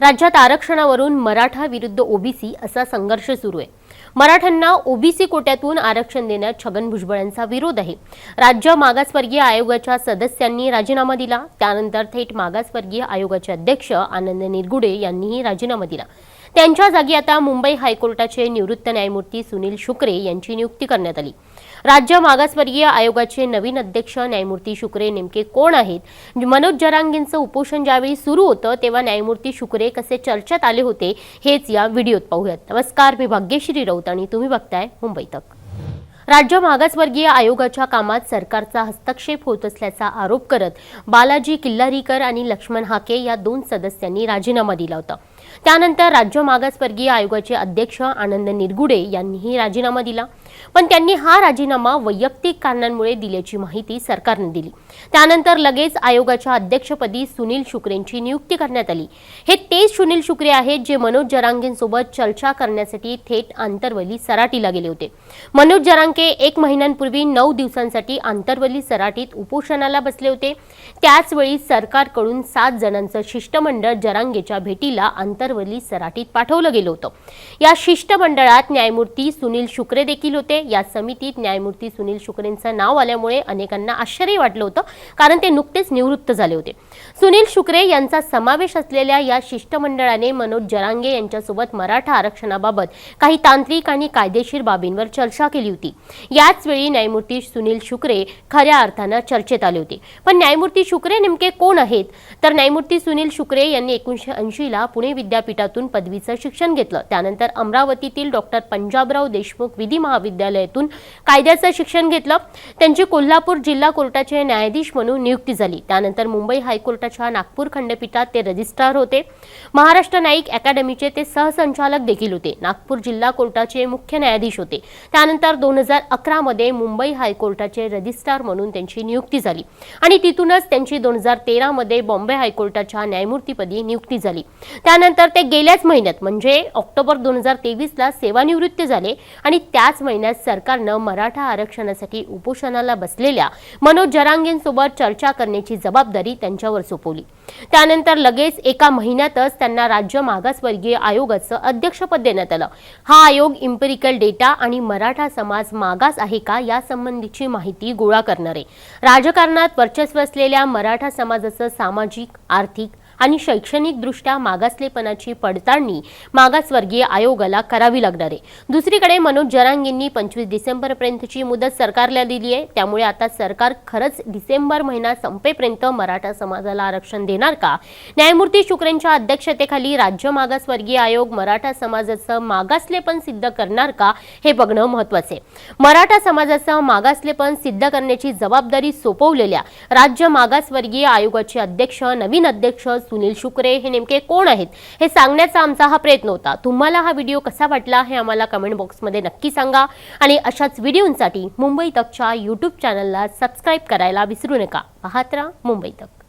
राज्यात आरक्षणावरून मराठा विरुद्ध ओबीसी असा संघर्ष सुरू आहे. मराठ्यांना ओबीसी कोट्यातून आरक्षण देण्यात छगन भुजबळ यांचा विरोध आहे. राज्य मागासवर्गीय आयोगाच्या सदस्यांनी राजीनामा दिला. त्यानंतर थेट मागासवर्गीय आयोगाचे अध्यक्ष आनंद निरगुडे यांनीही राजीनामा दिला. त्यांच्या जागी आता मुंबई हायकोर्टाचे निवृत्त न्यायमूर्ती सुनील शुक्रे यांची नियुक्ती करण्यात आली. राज्य मागासवर्गीय आयोगाचे नवीन अध्यक्ष न्यायमूर्ती शुक्रे नेमके कोण आहेत? मनोज जरांगींचं उपोषण ज्यावेळी सुरू होतं तेव्हा न्यायमूर्ती शुक्रे कसे चर्चेत आले होते हेच या व्हिडिओत पाहूयात. नमस्कार मी भाग्यश्री राऊत आणि तुम्ही बघताय मुंबई तक. राज्य मागासवर्गीय आयोगाच्या कामात सरकारचा हस्तक्षेप होत असल्याचा आरोप करत बालाजी किल्लारीकर आणि लक्ष्मण हाके या दोन सदस्यांनी राजीनामा दिला होता. त्यानंतर राज्य मागासवर्गीय आयोगाचे अध्यक्ष आनंद निरगुडे यांनीही राजीनामा दिला. पण त्यांनी हा राजीनामा वैयक्तिक कारणांमुळे दिल्याची माहिती सरकारने दिली. त्यानंतर लगेच आयोगाच्या अध्यक्षपदी सुनील शुक्रेंची नियुक्ती करण्यात आली. हे तेच सुनील शुक्रे आहेत जे मनोज जरांगेंसोबत चर्चा करण्यासाठी थेट आंतरवली सराटीला गेले होते. मनोज जरांगे एक महिन्यांपूर्वी नऊ दिवसांसाठी आंतरवली सराटीत उपोषणाला बसले होते. त्याचवेळी सरकारकडून सात जणांचं शिष्टमंडळ जरांगेच्या भेटीला आंतर आंतरवली सराटीत पाठवलं गेलं होतं. या शिष्टमंडळात न्यायमूर्ती सुनील शुक्रे देखील होते. या समितीत न्यायमूर्ती सुनील शुक्रेंचं नाव आल्यामुळे अनेकांना आश्चर्य वाटलं होतं कारण ते नुकतेच निवृत्त झाले होते. सुनील शुक्रे यांचा समावेश असलेल्या या शिष्टमंडळाने मनोज जरांगे यांच्यासोबत मराठा आरक्षणाबाबत काही तांत्रिक आणि कायदेशीर बाबींवर चर्चा केली होती. याच वेळी न्यायमूर्ती सुनील शुक्रे खऱ्या अर्थानं चर्चेत आले होते. पण न्यायमूर्ती शुक्रे नेमके कोण आहेत? तर न्यायमूर्ती सुनील शुक्रे यांनी एकोणीसशे ऐंशीला पुणे विद्यापीठातून पदवीचं शिक्षण घेतलं. त्यानंतर अमरावतीतील डॉक्टर पंजाबराव देशमुख विधी महाविद्यालयातून कायद्याचं शिक्षण घेतलं. त्यांची कोल्हापूर जिल्हा कोर्टाचे न्यायाधीश म्हणून नियुक्ती झाली. त्यानंतर मुंबई हायकोर्टाच्या नागपूर खंडपीठात ते रजिस्ट्रार होते. महाराष्ट्र न्यायिक अकॅडमीचे ते सहसंचालक देखील होते. नागपूर जिल्हा कोर्टाचे मुख्य न्यायाधीश होते. त्यानंतर दोन हजार अकरामध्ये मुंबई हायकोर्टाचे रजिस्ट्रार म्हणून त्यांची नियुक्ती झाली. आणि तिथूनच त्यांची दोन हजार तेरामध्ये बॉम्बे हायकोर्टाच्या न्यायमूर्तीपदी नियुक्ती झाली. त्यानंतर ते गेल्याच महिन्यात म्हणजे ऑक्टोबर दोन हजार तेवीसला सेवानिवृत्त झाले आणि त्याच महिन्यात सरकारनं मराठा आरक्षणासाठी उपोषणाला बसलेल्या मनोज जरांगेंसोबत चर्चा करण्याची जबाबदारी त्यांच्यावर सोपवली. त्यानंतर लगेच एका महिन्यातच त्यांना राज्य मागासवर्गीय आयोगाचं अध्यक्षपद देण्यात आलं. हा आयोग इम्पेरिकल डेटा आणि मराठा समाज मागास आहे का यासंबंधीची माहिती गोळा करणारे. राजकारणात वर्चस्व असलेल्या मराठा समाजाचं सामाजिक आर्थिक आणि शैक्षणिकदृष्ट्या मागासलेपणाची पडताळणी मागासवर्गीय आयोगाला करावी लागणार आहे. दुसरीकडे मनोज जरांगेंनी पंचवीस डिसेंबरपर्यंतची मुदत सरकारला दिली आहे. त्यामुळे आता सरकार खरंच डिसेंबर महिना संपेपर्यंत मराठा समाजाला आरक्षण देणार का? न्यायमूर्ती शुक्रेंच्या अध्यक्षतेखाली राज्य मागासवर्गीय आयोग मराठा समाजाचं मागासलेपण सिद्ध करणार का हे बघणं महत्वाचं आहे. मराठा समाजाचं मागासलेपण सिद्ध करण्याची जबाबदारी सोपवलेल्या राज्य मागासवर्गीय आयोगाचे अध्यक्ष नवीन अध्यक्ष सुनील शुक्रे हे नेमके कोण आहेत हे सांगण्याचा आमचा हा प्रयत्न होता. तुम्हाला हा व्हिडिओ कसा वाटला हे आम्हाला कमेंट बॉक्समध्ये नक्की सांगा. आणि अशाच व्हिडिओंसाठी मुंबई तकच्या यूट्यूब चॅनलला सबस्क्राईब करायला विसरू नका. पाहत राहा मुंबई तक.